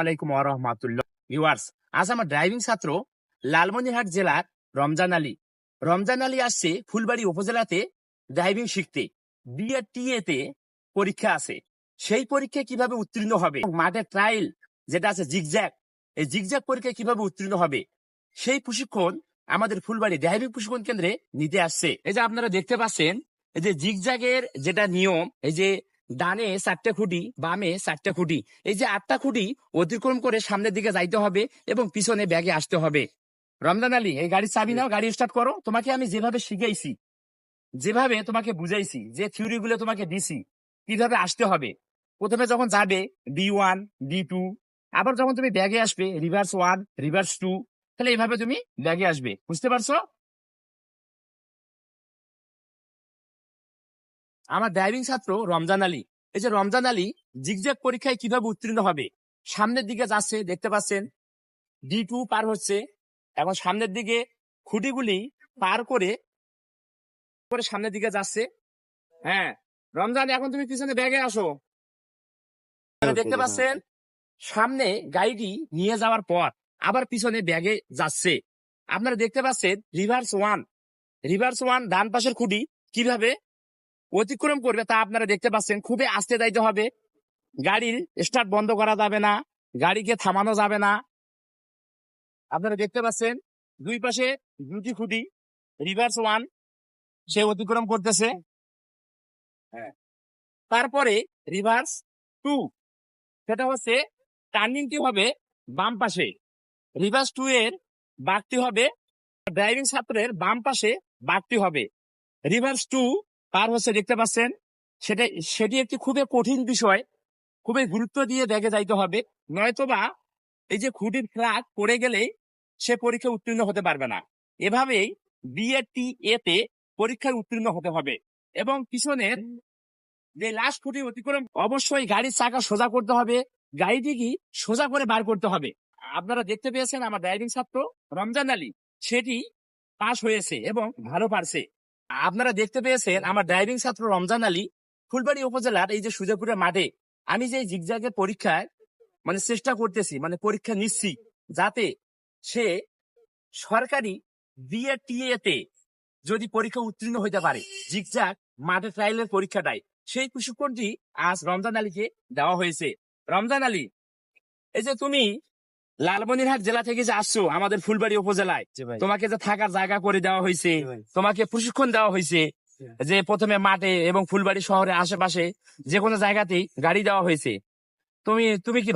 আলাইকুম আরহামাতুল্লাহ আজ আমার ড্রাইভিং ছাত্র জেলার রমজান আলী। রমজান আলী আসছে ফুলবাড়ি উপজেলাতে ড্রাইভিং শিখতে। পরীক্ষা আছে। সেই পরীক্ষায় কীভাবে উত্তীর্ণ হবে? মাঠের ট্রায়াল যেটা আছে জিগজ্যাক এই জিগজ্যাক পরীক্ষায় কীভাবে উত্তীর্ণ হবে? সেই প্রশিক্ষণ আমাদের ফুলবাড়ি ড্রাইভিং প্রশিক্ষণ কেন্দ্রে নিতে আসছে। এই যে আপনারা দেখতে পাচ্ছেন, এই যে জিগজ্যাগের যেটা নিয়ম, এই যে ডানে চারটে খুঁটি, বামে চারটে খুঁটি। এই যে আটটা খুঁটি অতিক্রম করে সামনের দিকে যাইতে হবে এবং পিছনে ব্যাগে আসতে হবে। রমজান আলী, এই গাড়ির চাবি নাও, গাড়ি স্টার্ট করো। তোমাকে আমি যেভাবে শিখাইছি, যেভাবে তোমাকে বুঝাইছি, যে থিওরি গুলো তোমাকে দিছি, কীভাবে আসতে হবে। প্রথমে যখন যাবে, ডি ওয়ান, ডি টু, আবার যখন তুমি ব্যাগে আসবে, রিভার্স ওয়ান, রিভার্স টু, তাহলে এইভাবে তুমি ব্যাগে আসবে। বুঝতে পারছ? আমার ড্রাইভিং ছাত্র রমজান আলী। এই যে রমজান আলী জিগজ্যাগ পরীক্ষায় কীভাবে উত্তীর্ণ হবে? সামনের দিকে যাচ্ছে, দেখতে পাচ্ছেন? ডি টু পার হচ্ছে। এখন সামনের দিকে খুঁটিগুলি পার করে করে সামনের দিকে যাচ্ছে। হ্যাঁ রমজান এখন তুমি পিছনে ব্যাগে আসো। দেখতে পাচ্ছেন, সামনে গাড়িটি নিয়ে যাওয়ার পর আবার পিছনে ব্যাগে যাচ্ছে। আপনারা দেখতে পাচ্ছেন রিভার্স ওয়ান রিভার্স ওয়ান ডান পাশের খুঁটি কীভাবে অতিক্রম করবে তা আপনারা দেখতে পাচ্ছেন। খুবই আস্তে দায়িত্ব হবে। গাড়ির স্টার্ট বন্ধ করা যাবে না। গাড়িকে থামানো যাবে না। আপনারা দেখতে পাচ্ছেন, দুই পাশে দুটি খুঁটি রিভার্স ওয়ান সে অতিক্রম করতেছে। হ্যাঁ। তারপরে রিভার্স টু সেটা হচ্ছে টার্নিংটি হবে বাম পাশে। রিভার্স টু এর বাঘটি হবে ড্রাইভিং ছাত্রের বাম পাশে বাঘটি হবে। রিভার্স টু পার হচ্ছে দেখতে পাচ্ছেন, সেটা, সেটি একটি খুবই কঠিন বিষয়। খুবই গুরুত্ব দিয়ে দেখে যাইতে হবে। নয়তোবা এই যে খুঁটির ফ্ল্যাগ পড়ে গেলেই সে পরীক্ষা উত্তীর্ণ হতে পারবে না। এভাবেই বিএটি এতে পরীক্ষায় উত্তীর্ণ হতে হবে। এবং পিছনের যে লাস্ট খুঁটি অতিক্রম, অবশ্যই গাড়ির চাকা সোজা করতে হবে। গাড়িটি কি সোজা করে বার করতে হবে। আপনারা দেখতে পেয়েছেন আমার ড্রাইভিং ছাত্র রমজান আলী, সেটি পাশ হয়েছে এবং ভালো পারছে। আপনারা দেখতে পেয়েছেন আমার ড্রাইভিং ছাত্র রমজান আলী ফুলবাড়ি উপজেলার এই যে সুজাপুরের মাঠে আমি যে জিগজাগের পরীক্ষায় মানে চেষ্টা করতেছি মানে পরীক্ষা নিচ্ছি যাতে সে সরকারি বিএটিএ তে যদি পরীক্ষা উত্তীর্ণ হইতে পারে জিগজাগ মাঠে ট্রায়ালের পরীক্ষাটাই সেই প্রশিক্ষণটি আজ রমজান আলীকে দেওয়া হয়েছে। রমজান আলী, এই যে তুমি লালমনিরহাট জেলা থেকে যে আসছো আমাদের ফুলবাড়ি উপজেলায় তোমাকে যে থাকার জায়গা করে দেওয়া হয়েছে তোমাকে প্রশিক্ষণ দেওয়া হয়েছে যে প্রথমে মাঠে এবং ফুলবাড়ি শহরের আশেপাশে যে কোনো জায়গাতেই গাড়ি দেওয়া হয়েছে। তুমি তুমি কি